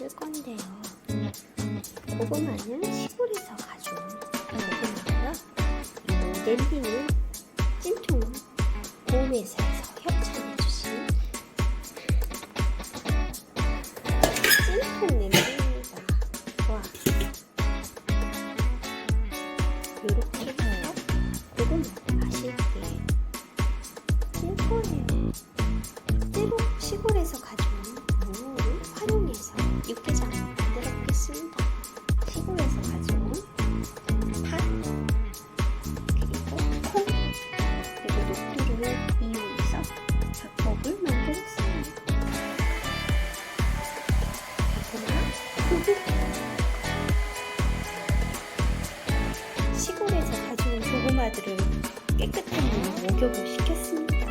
쓸 건데요. 고구마는 시골에서 가져온 고구마고요. 이 냄비는 찐통 고메사에서 협찬해주신 찐통 냄비입니다. 와. 요렇게 해서 고구마 맛있게 쓸 거예요. 때로 시골에서 활용해서 육개장 만들어 보겠습니다. 시골에서 가져온 팥, 그리고 콩, 그리고 녹두를 이용해서 잡곡을 만들었습니다. 고구마, 두부. 시골에서 가져온 고구마들을 깨끗한 물로 목욕을 시켰습니다.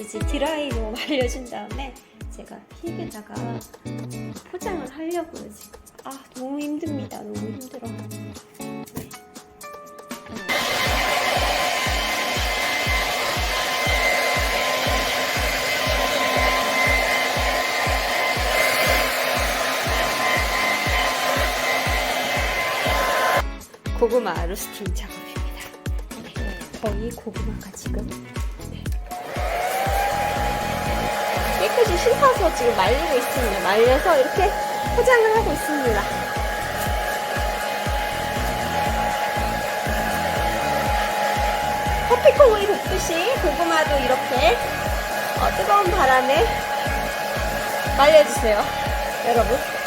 이제 드라이로 말려준 다음에 제가 팩에다가 포장을 하려고요 지금. 아 너무 힘듭니다. 너무 힘들어. 네. 고구마 로스팅 작업입니다. 네, 거의 고구마가 지금 네. 깨끗이 씻어서 지금 말리고 있습니다. 말려서 이렇게 포장을 하고 있습니다. 커피콩을 붓듯이 고구마도 이렇게 어, 뜨거운 바람에 말려주세요. 여러분.